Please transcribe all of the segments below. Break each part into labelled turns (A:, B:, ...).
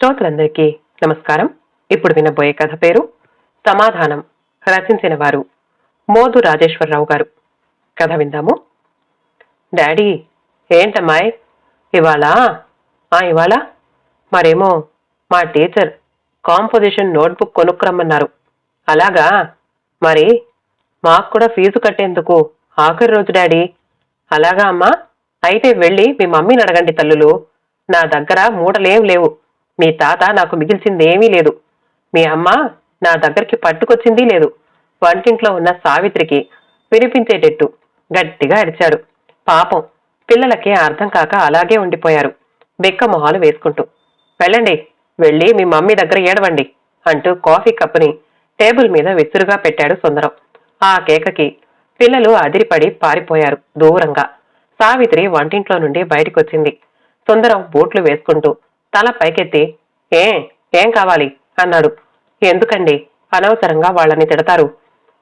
A: శ్రోతలందరికీ నమస్కారం. ఇప్పుడు వినబోయే కథ పేరు సమాధానం రచించిన వారు మోదు రాజేశ్వరరావు గారు. కథ విందాము. డాడీ ఏంటమ్మాయ్ ఇవాళ? ఆ ఇవాళ? మరేమో మా టీచర్ కాంపోజిషన్ నోట్బుక్ కొనుక్కురమ్మన్నారు. అలాగా? మరి మాకు కూడా ఫీజు కట్టేందుకు ఆఖరి రోజు డాడీ. అలాగా అమ్మా? అయితే వెళ్ళి మీ మమ్మీని అడగండి తల్లులు. నా దగ్గర మూటలేం లేవు. మీ తాత నాకు మిగిల్చిందేమీ లేదు. మీ అమ్మ నా దగ్గరికి పట్టుకొచ్చింది లేదు. వంటింట్లో ఉన్న సావిత్రికి వినిపించేటట్టు గట్టిగా అరిచాడు. పాపం పిల్లలకి అర్థం కాక అలాగే ఉండిపోయారు. బెక్క మొహాలు వేసుకుంటూ వెళ్ళండి వెళ్ళి మీ మమ్మీ దగ్గర ఏడవండి అంటూ కాఫీ కప్పుని టేబుల్ మీద విసురుగా పెట్టాడు సుందరం. ఆ కేకకి పిల్లలు అదిరిపడి పారిపోయారు దూరంగా. సావిత్రి వంటింట్లో నుండి బయటికొచ్చింది. సుందరం బూట్లు వేసుకుంటూ తల పైకెత్తి ఏ ఏం కావాలి? అన్నాడు. ఎందుకండి? అనవసరంగా వాళ్ళని తిడతారు.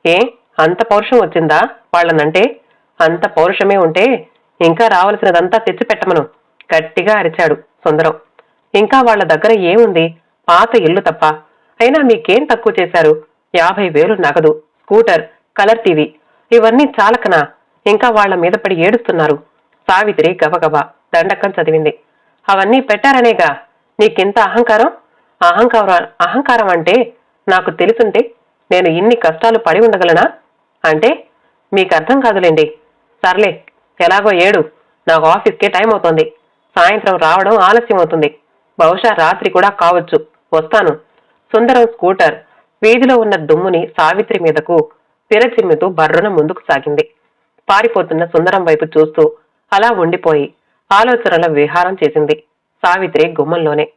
A: ఏ అంత పౌరుషం వచ్చిందా వాళ్ళనంటే? అంత పౌరుషమే ఉంటే ఇంకా రావలసినదంతా తెచ్చిపెట్టమను. గట్టిగా అరిచాడు సుందరం. ఇంకా వాళ్ళ దగ్గర ఏముంది? పాత ఇల్లు తప్ప. అయినా మీకేం తక్కువ చేశారు? యాభై వేలు నగదు స్కూటర్ కలర్ టీవీ. ఇవన్నీ చాలకనా? ఇంకా వాళ్ళ మీద పడి ఏడుస్తున్నారు. సావిత్రి గబగబా దండకం చదివింది. అవన్నీ పెట్టారనేగా. నీకింత అహంకారం? అహంకారం అహంకారం అంటే నాకు తెలుసుంటే నేను ఇన్ని కష్టాలు పడి ఉండగలనా? అంటే మీకు అర్థం కాదులేండి. సర్లే ఎలాగో ఏడు. నాకు ఆఫీస్కే టైం అవుతుంది సాయంత్రం రావడం ఆలస్యం అవుతుంది బహుశా రాత్రి కూడా కావచ్చు. వస్తాను. సుందరం స్కూటర్ వీధిలో ఉన్న దుమ్ముని సావిత్రి మీదకు పిరచిమ్ముతూ బర్రున ముందుకు సాగింది. పారిపోతున్న సుందరం వైపు చూస్తూ అలా ఉండిపోయి ఆలోచనల విహారం చేసింది. సావిత్రి గుమ్మంలోనే.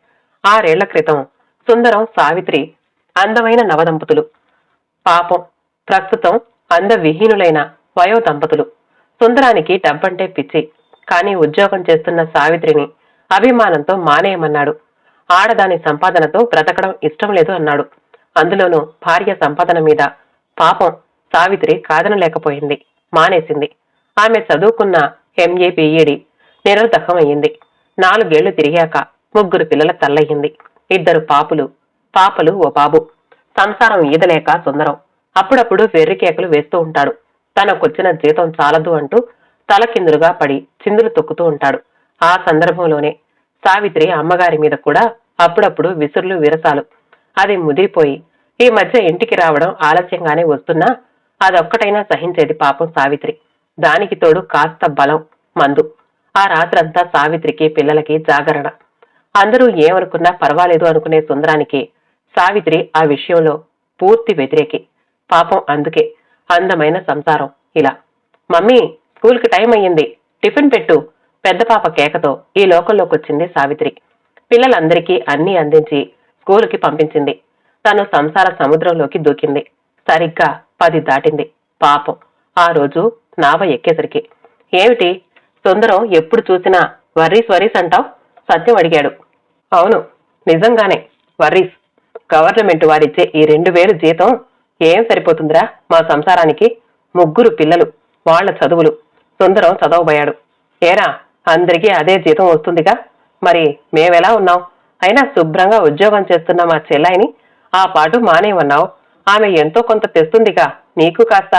A: ఆరేళ్ళ క్రితం సుందరం సావిత్రి అందమైన నవదంపతులు. పాపం ప్రస్తుతం అందవిహీనులైన వయో దంపతులు సుందరానికి డబ్బంటే పిచ్చి. కానీ ఉద్యోగం చేస్తున్న సావిత్రిని అభిమానంతో మానేయమన్నాడు. ఆడదాని సంపాదనతో బ్రతకడం ఇష్టం లేదు అన్నాడు. అందులోనూ భార్య సంపాదన మీద పాపం సావిత్రి కాదనలేకపోయింది. మానేసింది. ఆమె చదువుకున్న ఎంఏ బిఈడి నిరర్ధకం అయింది నాలుగేళ్ళు తిరిగాక ముగ్గురు పిల్లల తల్లయ్యింది ఇద్దరు పాపులు. పాపలు ఓ బాబు. సంసారం ఈదలేక సుందరం. అప్పుడప్పుడు వెర్రికేకలు వేస్తూ ఉంటాడు. తనకొచ్చిన జీతం చాలదు అంటూ తలకిందులుగా పడి చిందులు తొక్కుతూ ఉంటాడు. ఆ సందర్భంలోనే సావిత్రి అమ్మగారి మీద కూడా అప్పుడప్పుడు విసురులు విరసాలు. అది ముదిరిపోయి ఈ మధ్య ఇంటికి రావడం ఆలస్యంగానే వస్తున్నా అదొక్కటైనా సహించేది పాపం సావిత్రి. దానికి తోడు కాస్త బలం మందు. ఆ రాత్రంతా సావిత్రికి పిల్లలకి జాగరణ. అందరూ ఏమనుకున్నా పర్వాలేదు అనుకునే సుందరానికి సావిత్రి ఆ విషయంలో పూర్తి వ్యతిరేకి. పాపం అందుకే అందమైన సంసారం ఇలా. మమ్మీ స్కూల్కి టైం అయ్యింది. టిఫిన్ పెట్టు. పెద్ద పాప కేకతో ఈ లోకంలోకి వచ్చింది సావిత్రి. పిల్లలందరికీ అన్నీ అందించి స్కూలుకి పంపించింది. తను సంసార సముద్రంలోకి దూకింది. సరిగ్గా పది దాటింది. పాపం. ఆ రోజు నావ ఎక్కేసరికి. ఏమిటి? సుందరం ఎప్పుడు చూసినా వర్రీస్ వర్రీస్ అంటావు? సత్యం అడిగాడు. అవును నిజంగానే వర్రీస్. గవర్నమెంట్ వారిచ్చే ఈ రెండు వేలు జీతం ఏం సరిపోతుందిరా? మా సంసారానికి ముగ్గురు పిల్లలు వాళ్ళ చదువులు. సుందరం చదవబోయాడు. ఏరా అందరికీ అదే జీతం వస్తుందిగా? మరి మేమెలా ఉన్నాం? అయినా శుభ్రంగా ఉద్యోగం చేస్తున్న మా చెల్లాయిని ఆ పాటు మానేవన్నావు ఆమె ఎంతో కొంత తెస్తుందిగా నీకు కాస్త.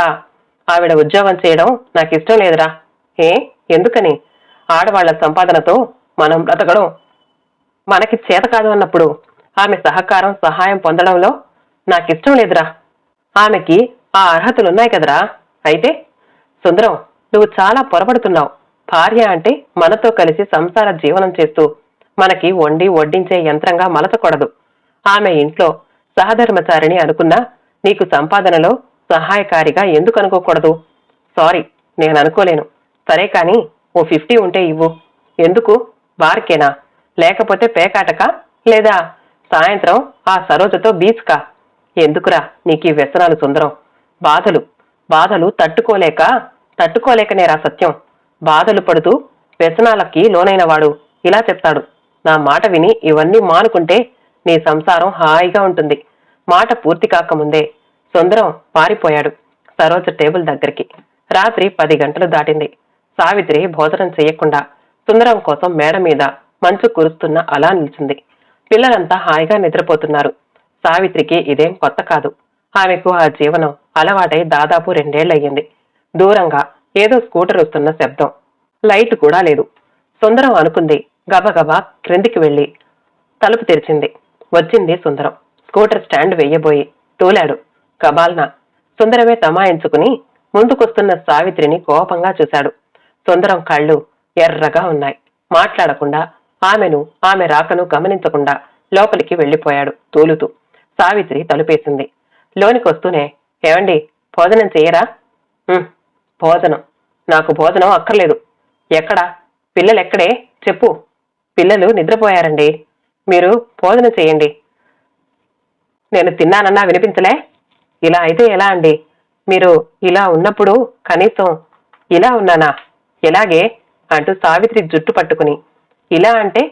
A: ఆవిడ ఉద్యోగం చేయడం నాకు ఇష్టం లేదురా. ఏ? ఎందుకని? ఆడవాళ్ళ సంపాదనతో మనం బ్రతకడం మనకి చేత కాదు అన్నప్పుడు ఆమె సహకారం సహాయం పొందడంలో నాకిష్టం లేదురా. ఆమెకి ఆ అర్హతలున్నాయి కదరా. అయితే సుందరం నువ్వు చాలా పొరపడుతున్నావు. భార్య అంటే మనతో కలిసి సంసార జీవనం చేస్తూ మనకి వండి వడ్డించే యంత్రంగా మలచకూడదు ఆమె ఇంట్లో సహధర్మచారిణి అనుకున్నా నీకు సంపాదనలో సహాయకారిగా ఎందుకు అనుకోకూడదు? సారీ నేను అనుకోలేను. సరే కానీ ఓ ఫిఫ్టీ ఉంటే ఇవ్వు. ఎందుకు? బార్కేనా లేకపోతే పేకాటకా? లేదా? సాయంత్రం ఆ సరోజతో బీచ్కా? ఎందుకురా నీకు ఈ వ్యసనాలు సుందరం? బాధలు. బాధలు తట్టుకోలేక? తట్టుకోలేకనేరా సత్యం. బాధలు పడుతూ వ్యసనాలకి లోనైన వాడు ఇలా చెప్తాడు. నా మాట విని ఇవన్నీ మానుకుంటే నీ సంసారం హాయిగా ఉంటుంది. మాట పూర్తి కాకముందే సుందరం పారిపోయాడు సరోజ టేబుల్ దగ్గరికి. రాత్రి పది గంటలు దాటింది. సావిత్రి భోజనం చేయకుండా సుందరం కోసం మేడ మీద మంచు కురుస్తున్న అలా నిలిచింది. పిల్లలంతా హాయిగా నిద్రపోతున్నారు. సావిత్రికి ఇదేం కొత్త కాదు. ఆమెకు ఆ జీవనం అలవాటై దాదాపు రెండేళ్ళయ్యింది దూరంగా ఏదో స్కూటర్ వస్తున్న శబ్దం. లైట్ కూడా లేదు. సుందరం అనుకుంది గబగబా క్రిందికి వెళ్ళి తలుపు తెరిచింది. వచ్చింది సుందరం. Scooter stand వెయ్యబోయి తూలాడు. కబాల్న సుందరమే తమాయించుకుని ముందుకొస్తున్న సావిత్రిని కోపంగా చూశాడు. సుందరం కళ్ళు ఎర్రగా ఉన్నాయి. మాట్లాడకుండా ఆమెను ఆమె రాకను గమనించకుండా లోపలికి వెళ్ళిపోయాడు తూలుతూ. సావిత్రి తలుపేసింది. లోనికొస్తూనే ఏమండి భోజనం చేయరా? భోజనం. నాకు భోజనం అక్కర్లేదు. ఎక్కడా? పిల్లలు ఎక్కడే చెప్పు. పిల్లలు నిద్రపోయారండి. మీరు భోజనం చేయండి. నేను తిన్నానన్నా వినిపించలే? ఇలా అయితే ఎలా అండి? మీరు ఇలా ఉన్నప్పుడు కనీసం ఇలా ఉన్నానా? ఎలాగే అంటూ సావిత్రి జుట్టు పట్టుకుని ఇలా అంటే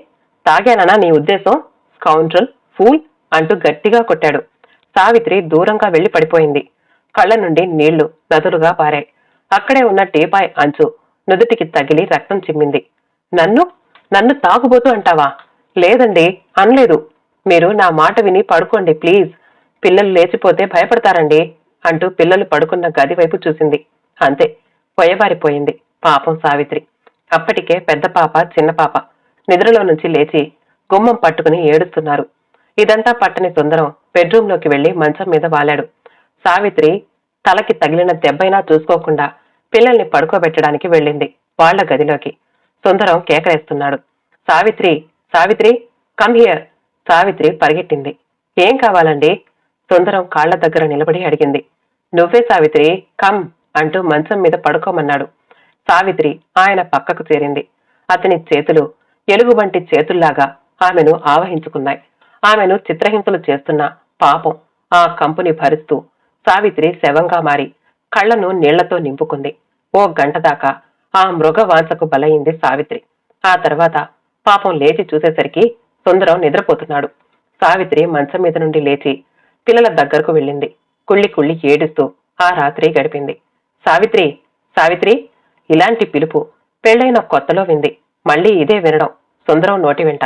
A: తాగాననా నీ ఉద్దేశం? స్కౌండ్రల్ ఫూల్ అంటూ గట్టిగా కొట్టాడు. సావిత్రి దూరంగా వెళ్ళి పడిపోయింది. కళ్ళ నుండి నీళ్ళు నదులుగా పారాయి. అక్కడే ఉన్న టీపాయ్ అంచు నుదుటికి తగిలి రక్తం చిమ్మింది. నన్ను? నన్ను తాగుబోతూ అంటావా? లేదండి అనలేదు. మీరు నా మాట విని పడుకోండి ప్లీజ్. పిల్లలు లేచిపోతే భయపడతారండి అంటూ పిల్లలు పడుకున్న గది వైపు చూసింది. అంతే పొయ్యబారిపోయింది పాపం సావిత్రి. అప్పటికే పెద్ద పాప చిన్న పాప. నిద్రలో నుంచి లేచి గుమ్మం పట్టుకుని ఏడుస్తున్నారు. ఇదంతా పట్టని సుందరం బెడ్రూంలోకి వెళ్ళి మంచం మీద వాలాడు. సావిత్రి తలకి తగిలిన దెబ్బైనా చూసుకోకుండా పిల్లల్ని పడుకోబెట్టడానికి వెళ్ళింది వాళ్ళ గదిలోకి. సుందరం కేకలేస్తున్నాడు. సావిత్రి సావిత్రి కమ్ హియర్ సావిత్రి పరిగెట్టింది ఏం కావాలండి? సుందరం కాళ్ళ దగ్గర నిలబడి అడిగింది. నువ్వే సావిత్రి కమ్ అంటూ మంచం మీద పడుకోమన్నాడు. సావిత్రి ఆయన పక్కకు చేరింది. అతని చేతులు ఎలుగుబంటి చేతుల్లాగా ఆమెను ఆవహించుకున్నాయి. ఆమెను చిత్రహింసలు చేస్తున్న పాపం ఆ కంపుని భరిస్తూ సావిత్రి శవంగా మారి కళ్ళను నీళ్ళతో నింపుకుంది. ఓ గంట దాకా ఆ మృగవాంసకు బలయింది సావిత్రి. ఆ తర్వాత పాపం లేచి చూసేసరికి సుందరం నిద్రపోతున్నాడు. సావిత్రి మంచం మీద నుండి లేచి పిల్లల దగ్గరకు వెళ్ళింది. కుళ్ళి కుళ్ళి ఏడుస్తూ ఆ రాత్రి గడిపింది. సావిత్రి సావిత్రి! ఇలాంటి పిలుపు పెళ్ళైన కొత్తలో వింది. మళ్ళీ ఇదే వినడం సుందరం నోటి వెంట.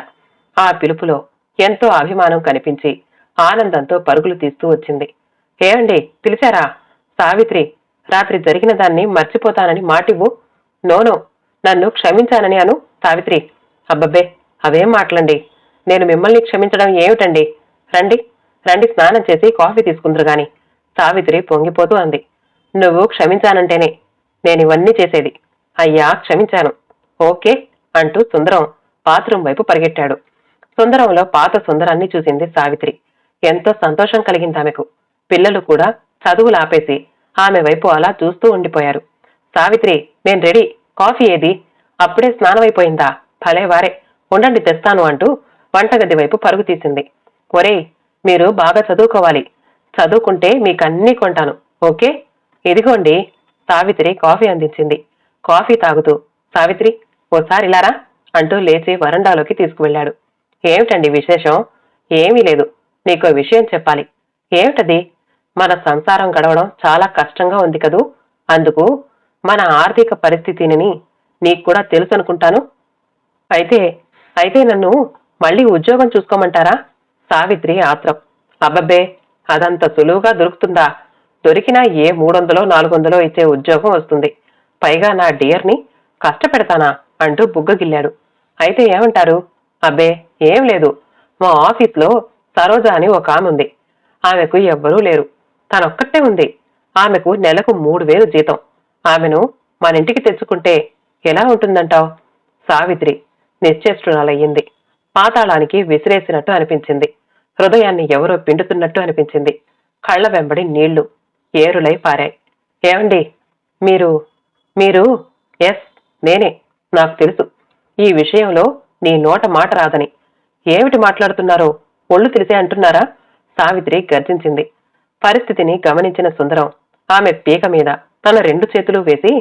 A: ఆ పిలుపులో ఎంతో అభిమానం కనిపించి ఆనందంతో పరుగులు తీస్తూ వచ్చింది. ఏమండి పిలిచారా? సావిత్రి రాత్రి జరిగిన దాన్ని మర్చిపోతానని మాటివ్వు. నోనో నన్ను క్షమించానని అను. సావిత్రి అబ్బబ్బే అవేం మాటలండి? నేను మిమ్మల్ని క్షమించడం ఏమిటండి? రండి రండి స్నానం చేసి కాఫీ తీసుకుందరు గాని సావిత్రి పొంగిపోతూ అంది. నువ్వు క్షమించానంటేనే నేను ఇవన్నీ చేసేది. అయ్యా క్షమించాను. ఓకే అంటూ సుందరం బాత్రూం వైపు పరిగెట్టాడు. సుందరంలో పాత సుందరాన్ని చూసింది సావిత్రి. ఎంతో సంతోషం కలిగింది ఆమెకు. పిల్లలు కూడా చదువులు ఆపేసి ఆమె వైపు అలా చూస్తూ ఉండిపోయారు. సావిత్రి నేను రెడీ. కాఫీ ఏది? అప్పుడే స్నానమైపోయిందా? భలే వారే. ఉండండి తెస్తాను అంటూ వంటగది వైపు పరుగు తీసింది. ఒరేయ్ మీరు బాగా చదువుకోవాలి. చదువుకుంటే మీకన్నీ కొంటాను. ఓకే? ఇదిగోండి. సావిత్రి కాఫీ అందించింది. కాఫీ తాగుతూ సావిత్రి ఓసారి ఇలారా? అంటూ లేచి వరండాలోకి తీసుకువెళ్ళాడు. ఏమిటండి విశేషం? ఏమీ లేదు. నీకు విషయం చెప్పాలి. ఏమిటది? మన సంసారం గడవడం చాలా కష్టంగా ఉంది కదూ? అందుకు మన ఆర్థిక పరిస్థితిని నీకు కూడా తెలుసు అనుకుంటాను అయితే అయితే నన్ను మళ్ళీ ఉద్యోగం చూసుకోమంటారా? సావిత్రి ఆత్రం. అబ్బబ్బే అదంత సులువుగా దొరుకుతుందా? దొరికినా ఏ మూడొందలో నాలుగొందలో ఇచ్చే ఉద్యోగం వస్తుంది. పైగా నా డియర్ని కష్టపెడతానా అంటూ బుగ్గగిల్లాడు. అయితే ఏమంటారు? అబ్బే ఏం లేదు. మా ఆఫీస్లో సరోజ అని ఒక ఆమె ఉంది. ఆమెకు ఎవ్వరూ లేరు. తనొక్కటే ఉంది. ఆమెకు నెలకు మూడు వేలు జీతం. ఆమెను మన ఇంటికి తెచ్చుకుంటే ఎలా ఉంటుందంటావ్? సావిత్రి నిశ్చేష్టురాలయ్యింది. పాతాళానికి విసిరేసినట్టు అనిపించింది. హృదయాన్ని ఎవరో పిండుతున్నట్టు అనిపించింది. కళ్ళ వెంబడి నీళ్ళు ఏరులై పారాయి. ఏమండి మీరు మీరు ఎస్ నేనే నాకు తెలుసు. ఈ విషయంలో నీ నోట మాట రాదని. ఏమిటి మాట్లాడుతున్నారో ఒళ్ళు తెలిసే అంటున్నారా? సావిత్రి గర్జించింది. పరిస్థితిని గమనించిన సుందరం ఆమె పీక మీద తన రెండు చేతులు వేసి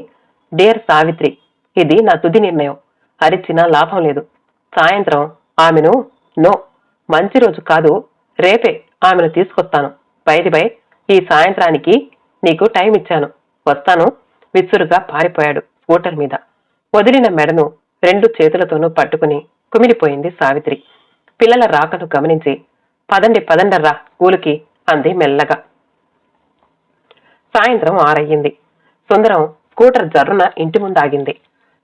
A: డియర్ సావిత్రి ఇది నా తుది నిర్ణయం. అరిచినా లాభం లేదు. సాయంత్రం ఆమెను నో మంచి రోజు కాదు. రేపే ఆమెను తీసుకొస్తాను. By the by. ఈ సాయంత్రానికి నీకు టైం ఇచ్చాను. వస్తాను. విసురుగా పారిపోయాడు స్కూటర్ మీద. వదిలిన మెడను రెండు చేతులతోనూ పట్టుకుని కుమిలిపోయింది సావిత్రి. పిల్లల రాకను గమనించి పదండి పదండర్రా స్కూలుకి అంది మెల్లగా. సాయంత్రం ఆరయ్యింది. సుందరం స్కూటర్ జర్రున ఇంటి ముందాగింది.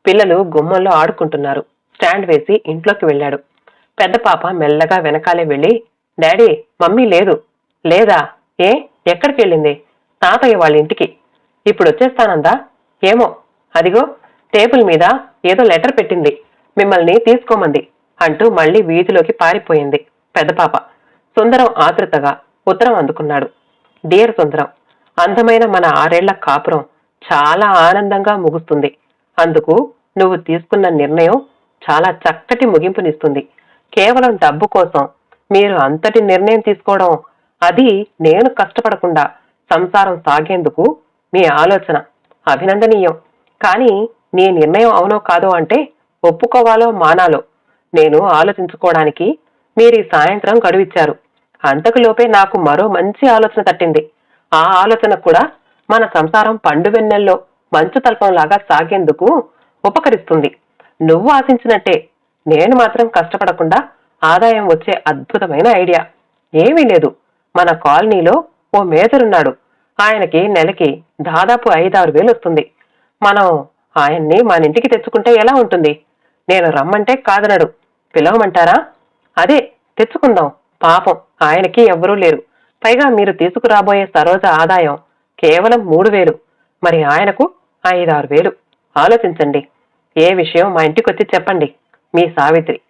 A: పిల్లలు గుమ్మంలో ఆడుకుంటున్నారు. స్టాండ్ వేసి ఇంట్లోకి వెళ్ళాడు. పెద్ద పాప మెల్లగా వెనకాలే వెళ్ళి డాడీ మమ్మీ లేదు. లేదా? ఏ? ఎక్కడికి వెళ్ళింది? తాతయ్య వాళ్ళ ఇంటికి. ఇప్పుడు వచ్చేస్తానందా? ఏమో. అదిగో టేబుల్ మీద ఏదో లెటర్ పెట్టింది. మిమ్మల్ని తీసుకోమంది అంటూ మళ్ళీ వీధిలోకి పారిపోయింది పెద్ద పాప. సుందరం ఆతృతగా ఉత్తరం అందుకున్నాడు. డియర్ సుందరం అందమైన మన ఆరేళ్ళ కాపురం చాలా ఆనందంగా ముగుస్తుంది. అందుకు నువ్వు తీసుకున్న నిర్ణయం చాలా చక్కటి ముగింపునిస్తుంది. కేవలం డబ్బు కోసం మీరు అంతటి నిర్ణయం తీసుకోవడం అది నేను కష్టపడకుండా సంసారం సాగేందుకు మీ ఆలోచన అభినందనీయం. కానీ నీ నిర్ణయం అవునో కాదో అంటే ఒప్పుకోవాలో మానాలో. నేను ఆలోచించుకోవడానికి మీరు ఈ సాయంత్రం గడువిచ్చారు అంతకులోపే నాకు మరో మంచి ఆలోచన తట్టింది. ఆ ఆలోచన కూడా మన సంసారం పండు వెన్నెల్లో మంచు తల్పంలాగా సాగేందుకు ఉపకరిస్తుంది. నువ్వు ఆశించినట్టే. నేను మాత్రం కష్టపడకుండా ఆదాయం వచ్చే అద్భుతమైన ఐడియా. ఏమీ లేదు. మన కాలనీలో ఓ మేజరున్నాడు ఆయనకి నెలకి దాదాపు ఐదారు వేలు వస్తుంది. మనం ఆయన్ని మన ఇంటికి తెచ్చుకుంటే ఎలా ఉంటుంది? నేను రమ్మంటే కాదనడు. పిలవమంటారా? అదే తెచ్చుకుందాం. పాపం ఆయనకి ఎవ్వరూ లేరు. పైగా మీరు తీసుకురాబోయే సరోజ ఆదాయం కేవలం మూడు వేలు. మరి ఆయనకు ఐదారు వేలు. ఆలోచించండి. ఏ విషయం మా ఇంటికొచ్చి చెప్పండి. మీ సావిత్రి.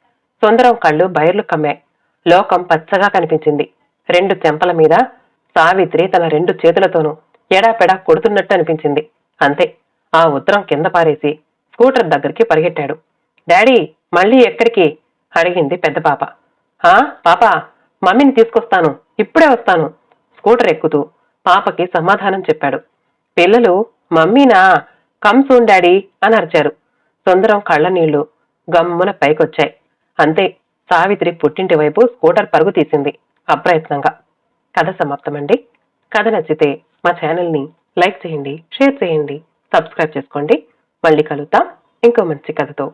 A: సుందరం కళ్ళు బైర్లు కమ్మాయి. లోకం పచ్చగా కనిపించింది. రెండు చెంపల మీద సావిత్రి తన రెండు చేతులతోనూ ఎడాపెడా కొడుతున్నట్టు అనిపించింది. అంతే ఆ ఉత్తరం కింద పారేసి స్కూటర్ దగ్గరికి పరిగెట్టాడు. డాడీ మళ్ళీ ఎక్కడికి? అడిగింది పెద్ద పాప. ఆ పాప మమ్మీని తీసుకొస్తాను ఇప్పుడే వస్తాను స్కూటర్ ఎక్కుతూ పాపకి సమాధానం చెప్పాడు. పిల్లలు మమ్మీనా? కమ్ సూన్ డాడీ అని అరిచారు. సుందరం కళ్ళ నీళ్ళు గమ్మున పైకొచ్చాయి. అంతే సావిత్రి పుట్టింటి వైపు స్కూటర్ పరుగు తీసింది. అప్రయత్నంగా కథ సమాప్తమండి. కథ నచ్చితే మా ఛానల్ని లైక్ చేయండి షేర్ చేయండి సబ్స్క్రైబ్ చేసుకోండి. మళ్ళీ కలుద్దాం. ఇంకో మంచి కథతో.